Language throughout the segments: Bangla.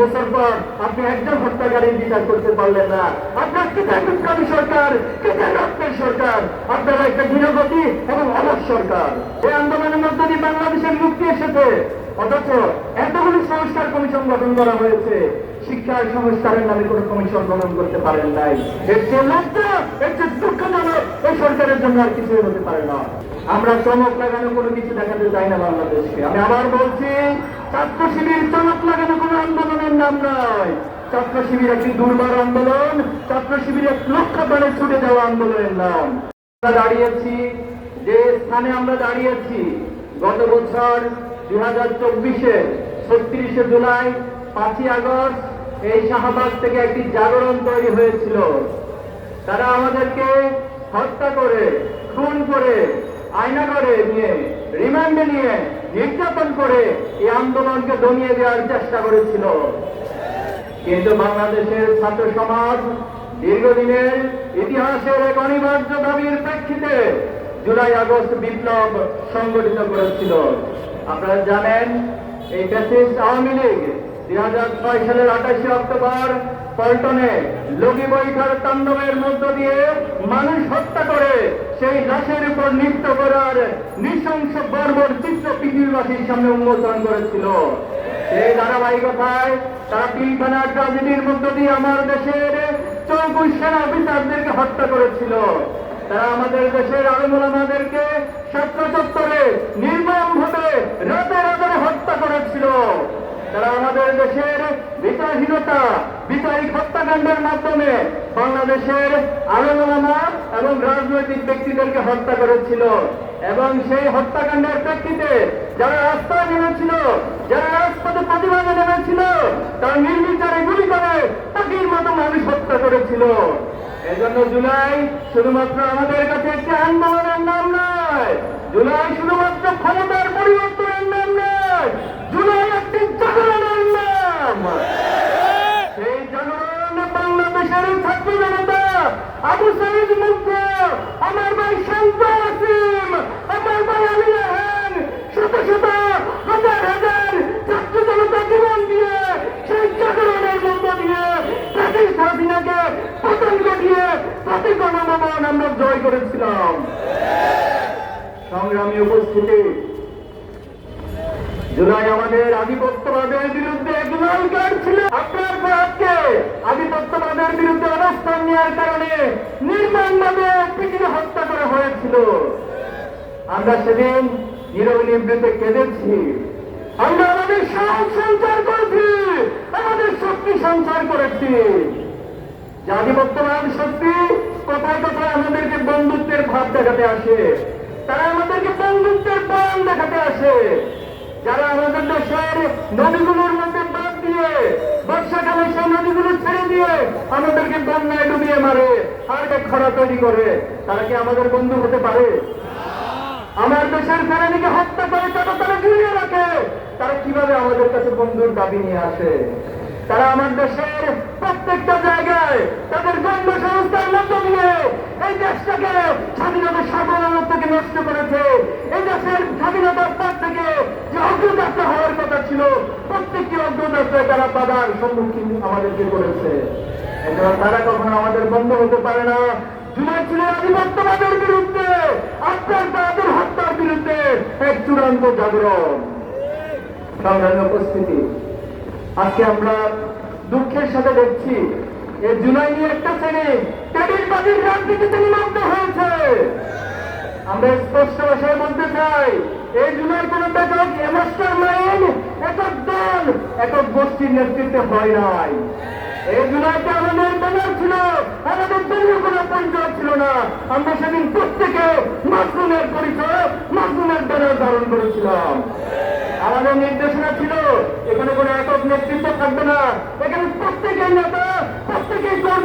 বছর পর আপনি একজন হত্যাকারীর বিচার করতে পারলেন না। আপনার কিতাবুৎকামী সরকার? কিতাবের সরকার? আপনারা একটা দৃঢ়গতি এবং অলস সরকার। এই আন্দোলনের মধ্য দিয়ে বাংলাদেশের মুক্তি এসেছে। অথচ এতগুলি সংস্কার কমিশন গঠন করা হয়েছে। শিক্ষার সংস্কারের নামে কোনো কমিশন গঠন করতে পারেন নাই। এর চেয়ে লজ্জা, এর চেয়ে দুঃখজনক, এই সরকারের জন্য আর কিছুই হতে পারে না। আমরা চমক লাগানো কোনো কিছু দেখাতে চাই না বাংলাদেশকে। আমি আবার বলছি ছাত্র শিবির চমক লাগানো কোনো আন্দোলনের নাম নয়। ছাত্র শিবির একটি দুর্বার আন্দোলন ছাত্র শিবির এক লক্ষ বারে ছুটে যাওয়া আন্দোলনের নাম। আমরা দাঁড়িয়েছি, যে স্থানে আমরা দাঁড়িয়েছি, গত বছর দুই হাজার চব্বিশে, ছত্রিশে জুলাই, পাঁচই আগস্ট, এই শাহবাগ থেকে একটি জাগরণ তৈরি হয়েছিল। তারা আমাদেরকে হত্যা করে, খুন করে, আয়না করে নিয়ে, রিমান্ডে নিয়ে নির্যাতন করে এই আন্দোলনকে দমিয়ে দেওয়ার চেষ্টা করেছিল। কিন্তু বাংলাদেশের ছাত্র সমাজ দীর্ঘদিনের ইতিহাসের এক অনিবার্য দাবির প্রেক্ষিতে জুলাই, আগস্ট বিপ্লব সংগঠিত করেছিল। আপনারা জানেন, এই ফ্যাসিস্ট আওয়ামী লীগ দুই হাজার ছয় সালের আঠাশে অক্টোবর পল্টনে লগি বৈঠার তাণ্ডবের মধ্য দিয়ে মানুষ হত্যা করে, সেই লাশের উপর নৃত্য করার নৃশংস বর্বর চিত্র পৃথিবীবাসীর সামনে উন্মোচন করেছিল। সেই ধারাবাহিকতায় তারা পিলখানা ট্রাজেডির মধ্য দিয়ে আমার দেশের চৌকুশ সেনা অফিসারদেরকে হত্যা করেছিল। তারা আমাদের দেশের আলমুলামাদেরকে ছাত্র চত্বরে নির্মম ভাবে রাতে রাতে হত্যা করেছিল। তারা আমাদের দেশের বিচারহীনতা, বিচারিক হত্যাকাণ্ডের মাধ্যমে বাংলাদেশের আলমা এবং রাজনৈতিক ব্যক্তিদেরকে হত্যা করেছিল। এবং সেই হত্যাকাণ্ডের প্রেক্ষিতে যারা রাস্তায় নেমেছিল, যারা রাজপথে প্রতিবাদে নেমেছিল, তারা নির্বিচারে গুলি করে পাখির মতো মানুষ হত্যা করেছিল। এজন্য জুলাই শুধুমাত্র আমাদের কাছে একটি আন্দোলনের নাম নয়, জুলাই শুধুমাত্র ক্ষমতার পরিবর্তনের নাম নয় জুলাই একটি জাগরণের নাম সেই জাগরণ বাংলাদেশের ছাত্র জনতা আবু সাইদ মুক্ত আমার ভাই শান্ত আসিম আমার ভাই আলী রাহান শত শত হাজার হাজার ছাত্র জনতা জীবন দিয়ে সেই জাগরণের মধ্য দিয়ে ব্রিটিশ হাসিনাকে পতন ঘটিয়ে গণভবন আমরা জয় করেছিলাম। সংগ্রামী উপস্থিতি। জুলাই আমাদের আধিপত্যবাদের বিরুদ্ধে এক লাল কার্ড ছিল আপনার ভারতকে আধিপত্যবাদের বিরুদ্ধে অবস্থান নেওয়ার কারণে নির্মমভাবে পৃথিবী হত্যা করা হয়েছিল। আমরা সেদিন নীরব নিবৃতে কেঁদেছি। আমরা আমাদের সাহস সঞ্চার করেছি। আমাদের শক্তি সঞ্চার করেছি। যে আধিপত্যবাদ শক্তি কোথায় কোথায় আমাদেরকে বন্ধুত্বের ভাব দেখাতে আসে? তারা আমাদেরকে বন্ধুত্বের বান দেখাতে আসে। যারা আমাদের দেশের নদীগুলোর মধ্যে বাদ দিয়ে, বর্ষাকালে সেই নদীগুলো ছেড়ে দিয়ে আমাদেরকে বন্যায় ডুবিয়ে মারে আর খরা তৈরি করে, তারা কি আমাদের বন্ধু হতে পারে? আমার দেশের ফেরানিকে হত্যা করে তারা তারা ঘিরিয়ে রাখে। তারা কীভাবে আমাদের কাছে বন্ধুর দাবি নিয়ে আসে? তারা আমার দেশের প্রত্যেকটা তাদের গণ্য সংস্থার মধ্য দিয়ে এই দেশটাকে স্বাধীনতার সার্বভৌমত্বকে নষ্ট করেছে। এই দেশের স্বাধীনতার পর থেকে যে অগ্রযাত্রা হওয়ার কথা ছিল, প্রত্যেকটি অগ্রযাত্রায় তারা বাধার সম্মুখীন আমাদেরকে করেছে। তারা কখনো আমাদের বন্ধ হতে পারে না। জুলাই আধিপত্যবাদের বিরুদ্ধে আপনার হত্যার বিরুদ্ধে এক চূড়ান্ত জাগরণ। সংগ্রামী উপস্থিতি, আজকে আমরা দুঃখের সাথে দেখছি এই জুলাই নিয়ে একটা শ্রেণি টেবিল বাজির রাজনীতিতে নিমগ্ন হয়েছে। আমরা স্পষ্ট ভাষায় বলতে চাই, এই জুলাই কোন একক মাস্টার মাইন্ড একক দল, একক গোষ্ঠীর নেতৃত্বে হয় নাই। এই জুলাইতে আমাদের ব্যানার ছিল, আমাদের দলীয় কোনো পরিচয় ছিল না। আমরা সেদিন প্রত্যেকে মাসরুমের পরিচয় মাসরুমের ব্যানার ধারণ করেছিলাম। আমাদের নির্দেশনা ছিল, এখানে কোনো একক নেতৃত্ব থাকবে না। এখানে প্রত্যেকের নেতা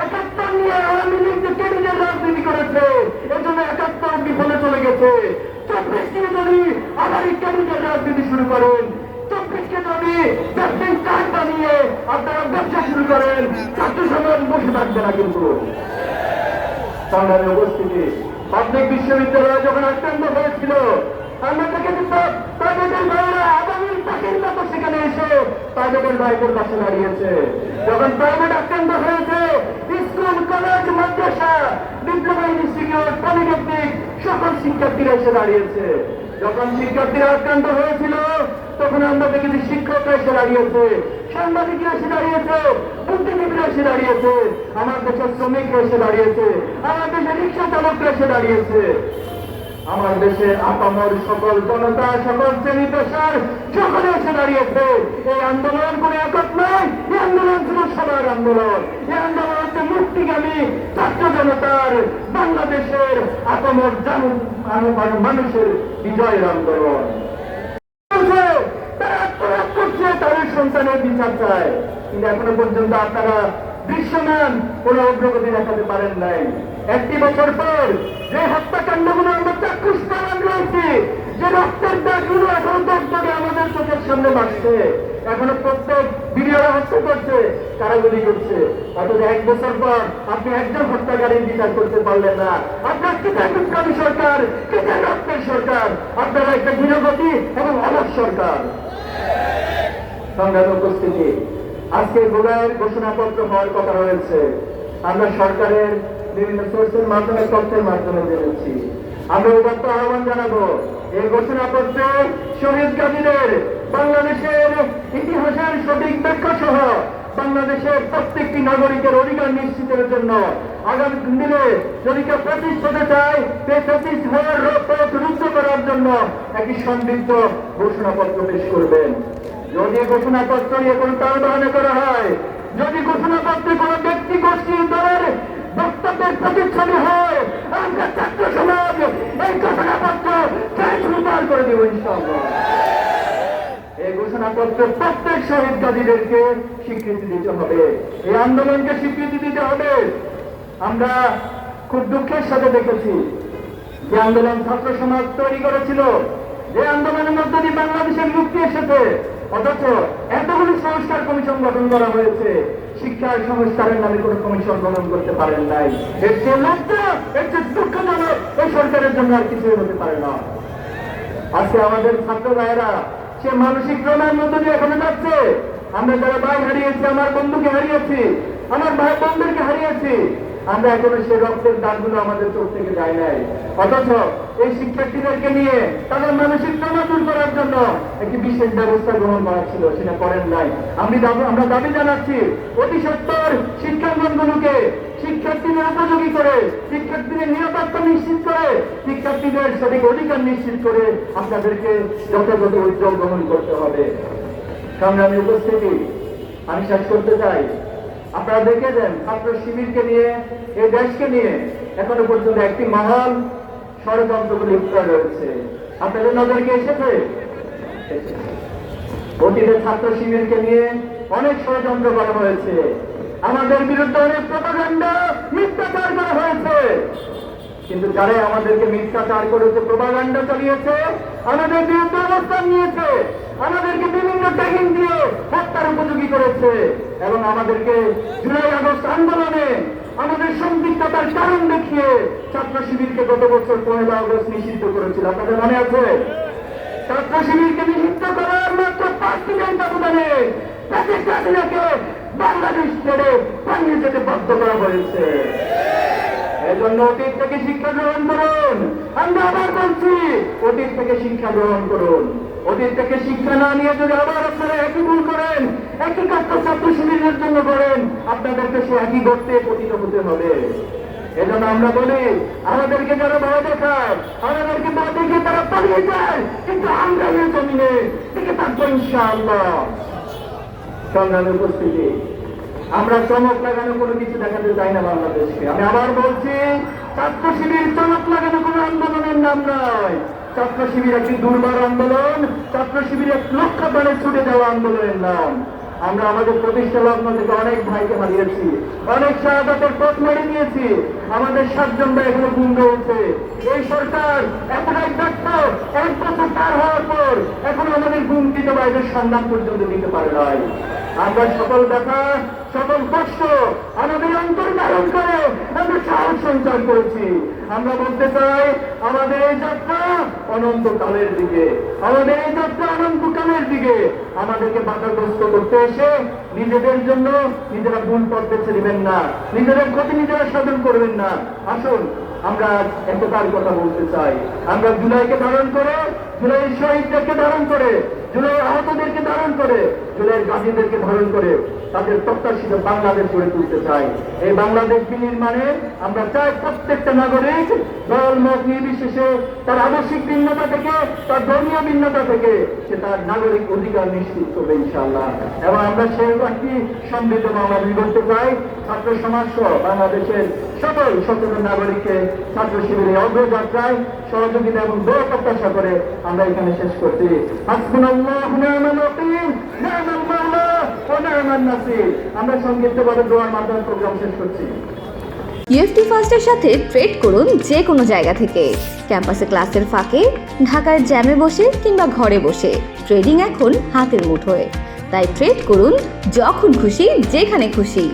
একাত্তর নিয়ে আওয়ামী লীগ কেটে রাজনীতি করেছে এজন্য একাত্তর বিফলে চলে গেছে। চব্বিশকে যদি আবার ক্যাপিটাল রাজনীতি শুরু করেন বিশ্ববিদ্যালয়ে যখন আক্রান্ত হয়েছিল আমরা দেখেছি প্রাইভেটের আগামী পাখির সেখানে এসে প্রাইভেটের ভাইদের পাশে দাঁড়িয়েছে। যখন প্রাইভেট আক্রান্ত হয়েছে ইনস্টিটিউট পলিটেকনিক সকল শিক্ষার্থীরা এসে দাঁড়িয়েছে। যখন শিক্ষার্থীরা আক্রান্ত হয়েছিল, তখন আমরা দেখেছি শিক্ষকরা এসে দাঁড়িয়েছে, সাংবাদিকরা এসে দাঁড়িয়েছে, বুদ্ধিজীবীরা এসে দাঁড়িয়েছে আমার দেশের শ্রমিকরা এসে দাঁড়িয়েছে আমার দেশের রিক্সা চালকরা এসে দাঁড়িয়েছে। আমার দেশের আপামর সকল জনতা, সকল শ্রেণি পেশার সকলে এসে দাঁড়িয়েছে। এই আন্দোলন করে একক নয়, এই আন্দোলন ছিল সবার আন্দোলন। এই আন্দোলন হচ্ছে মুক্তিগামী ছাত্র জনতার, বাংলাদেশের আপামর মানুষের বিজয়ের আন্দোলন। তাদের সন্তানের বিচার চায়। কিন্তু এখনও পর্যন্ত আপনারা দৃশ্যমান কোন অগ্রগতি দেখাতে পারেন নাই। একটি বছর পর যে হত্যাকাণ্ডগুলো আমরা চাক্ষুষ প্রমাণ রয়েছে যে রক্তের দাগগুলো এখনও দপ্তরে আমাদের চোখের সামনে বাড়ছে, এখনও প্রত্যেক ভিডিওরা হত্যা করছে কারাগুলি করছে? অথচ এক বছর পর আপনি একজন হত্যাকারীর বিচার করতে পারলেন না। আপনার কি কবি সরকার? কে রক্তের সরকার? আপনারা একটা গৃহপতি এবং অলস সরকার। সংগ্রামে উপস্থিতি, আজকে গোলায়ের ঘোষণাপত্র হওয়ার কথা রয়েছে। আমরা সরকারের বিভিন্ন সোর্সের মাধ্যমে তথ্যের মাধ্যমে জেনেছি আমরা উদাত্ত আহ্বান জানাব, এই ঘোষণাপত্রে শহীদ গাজীদের বাংলাদেশের ইতিহাসের সঠিক ব্যাখ্যা সহ বাংলাদেশের প্রত্যেকটি নাগরিকের অধিকার নিশ্চিতের জন্য আগামী দিনে যদি কেউ হতে চায় পঁচিশ হওয়ার পথ রুদ্ধ করার জন্য একটি সমৃদ্ধ ঘোষণাপত্র পেশ করবেন। যদি ঘোষণাপত্র নিয়ে কোনো তালবাহানা করা হয়, যদি ঘোষণাপত্রে কোনো ব্যক্তি গোষ্ঠী দলের বক্তব্যের প্রতিচ্ছবি হয় আমরা ছাত্র সমাজ এই ঘোষণাপত্র ট্রান্সফার করে দেব এই ঘোষণাপত্র প্রত্যেক শহীদ গাজীদেরকে স্বীকৃতি দিতে হবে। এই আন্দোলনকে স্বীকৃতি দিতে হবে। আমরা খুব দুঃখের সাথে দেখেছি যে আন্দোলন ছাত্র সমাজ তৈরি করেছিল। যে আন্দোলনের মধ্যে দিয়ে বাংলাদেশের মুক্তি এসেছে। অথচ সংস্কার কমিশন গঠন করা হয়েছে। শিক্ষার সংস্কারের নামে কোনো কমিশন গঠন করতে পারেন নাই। এর চেয়ে লজ্জা এর যে দুঃখজনক এই সরকারের জন্য আর কিছুই হতে পারে না। আজকে আমাদের ছাত্র ভাইয়েরা, সে মানসিক প্রমাণ মধ্য দিয়ে এখানে যাচ্ছে। আমরা যারা ভাই হারিয়েছি, আমার বন্ধুকে হারিয়েছি, আমার ভাই বোনদেরকে হারিয়েছি আমরা এখনও সে রক্তের দাগগুলো আমাদের চোখ থেকে যায় নাই। অথচ এই শিক্ষার্থীদেরকে নিয়ে তাদের মানসিক প্রমাণ দূর করার জন্য একটি বিশেষ ব্যবস্থা গ্রহণ করা ছিল, সেটা করেন নাই। আমি আমরা দাবি জানাচ্ছি, অতি সত্তর শিক্ষাঙ্গনগুলোকে শিক্ষার্থীদের উপযোগী করে, শিক্ষার্থীদের নিরাপত্তা নিশ্চিত করে, শিক্ষার্থীদের সঠিক অধিকার নিশ্চিত করে আপনাদেরকে যথাযথ উদ্যোগ গ্রহণ করতে হবে। সংগ্রামী উপস্থিতি, আমি শেষ করতে চাই। আপনারা দেখে দেন, ছাত্র শিবিরকে নিয়ে, এই দেশকে নিয়ে এখনও পর্যন্ত একটি মহান ষড়যন্ত্রগুলো লিপ্ত রয়েছে। আপনাদের নজরে কি এসেছে? এসেছে। অতীতে ছাত্র শিবিরকে নিয়ে অনেক ষড়যন্ত্র করা হয়েছে। আমাদের বিরুদ্ধে অনেক প্রপাগান্ডা মিথ্যাচার করা হয়েছে। কিন্তু যারা আমাদেরকে মিথ্যাচার করেছে প্রপাগান্ডা চালিয়েছে, আমাদের বিরুদ্ধে অবস্থান নিয়েছে। আমাদেরকে ট্যাগিং দিয়ে হত্যার উপযোগী করেছে এবং আমাদেরকে জুলাই আগস্ট আন্দোলনে আমাদের সম্পৃক্ততার কারণ দেখিয়ে ছাত্র শিবিরকে গত বছর পয়লা আগস্ট নিষিদ্ধ করেছিল। আপনাদের মনে আছে? ছাত্র শিবিরকে নিষিদ্ধ করার মাত্র পাঁচ দিনের ব্যবধানে প্যাকেট বাংলাদেশ ছেড়ে পালিয়ে যেতে বাধ্য করা হয়েছে। এজন্য অতীত থেকে শিক্ষা গ্রহণ করুন। আমরা আবার বলছি, অতীত থেকে শিক্ষা গ্রহণ করুন। অতীত থেকে শিক্ষা না নিয়ে যদি আবার আপনারা একই ভুল করেন, একই কাজটা ছাত্র শিবিরের জন্য করেন, আপনাদেরকে সে একই গর্তে পতিত হতে হবে। এজন্য আমরা বলি, আমাদেরকে যারা ভয় দেখায়, আমাদেরকে ভয় দেখে তারা পালিয়ে যায়, কিন্তু আমরা এই জমিনে থেকে থাকব ইনশাআল্লাহ। সংগ্রামে উপস্থিতি। আমরা চমক লাগানো কোনো কিছু দেখাতে চাই না বাংলাদেশকে। আমি আবার বলছি ছাত্র শিবির চমক লাগানো কোনো আন্দোলনের নাম নয়। ছাত্র শিবির একটি দুর্বার আন্দোলন, ছাত্র শিবির এক লক্ষ্য বারে ছুটে যাওয়া আন্দোলনের নাম। আমরা আমাদের প্রতিষ্ঠা লগ্ন থেকে অনেক ভাইকে হারিয়েছি, অনেক শাহাদাতের পথ মেরে দিয়েছি আমাদের সাতজন ভাই এখনও গুম রয়েছে এই সরকার এতটাই ব্যর্থ, এক বছর পার হওয়ার পর এখন আমাদের গুমকৃত ভাইদের সন্ধান পর্যন্ত দিতে পারে নাই। আমরা সকল ব্যথা সকল কষ্ট আমাদের অন্তর ধারণ করে, আমরা সাহস সঞ্চার করেছি। আমরা বলতে চাই, আমাদের এই যাত্রা অনন্তকালের দিকে। আমাদের এই যাত্রা অনন্তকালের দিকে। আমাদেরকে বাধাগ্রস্ত করতে এসে নিজেদের জন্য নিজেরা ভুল পথ বেছে নেবেন না। নিজেদের ক্ষতি নিজেরা সাধন করবেন না। আসুন, আমরা একতার কথা বলতে চাই। আমরা জুলাইকে ধারণ করে, জুলাই শহীদদেরকে ধারণ করে, জুলাই আহতদেরকে ধারণ করে জুলাই গাজীদেরকে ধারণ করে তাদের প্রত্যাশিত বাংলাদেশ গড়ে তুলতে চাই। এই বাংলাদেশ বিনির্মাণে আমরা চাই প্রত্যেকটা নাগরিক দল মত নির্বিশেষে তার আবশ্যিক ভিন্নতা থেকে, তার ধর্মীয় ভিন্নতা থেকে সে তার নাগরিক অধিকার নিশ্চিত করবে ইনশাআল্লাহ। এবং আমরা সেই একটি সমৃদ্ধ বাংলাদেশ করতে চাই। ছাত্র সমাজ সহ বাংলাদেশের সকল সচেতন নাগরিককে ছাত্র শিবিরের অগ্রযাত্রায় সহযোগিতা এবং দোয়া প্রত্যাশা করে আমরা এখানে শেষ করছি। হাসবুনাল্লাহু ওয়া আমার নাসির, আমরা সংক্ষিপ্তভাবে দোয়ার মাধ্যমে প্রোগ্রাম শেষ করছি। ইউএফটি ফার্স্টের সাথে ট্রেড করুন যে কোনো জায়গা থেকে। ক্যাম্পাসে ক্লাসের ফাঁকে, ঢাকার জ্যামে বসে কিংবা ঘরে বসে। ট্রেডিং এখন হাতের মুঠোয়। তাই ট্রেড করুন যখন খুশি, যেখানে খুশি।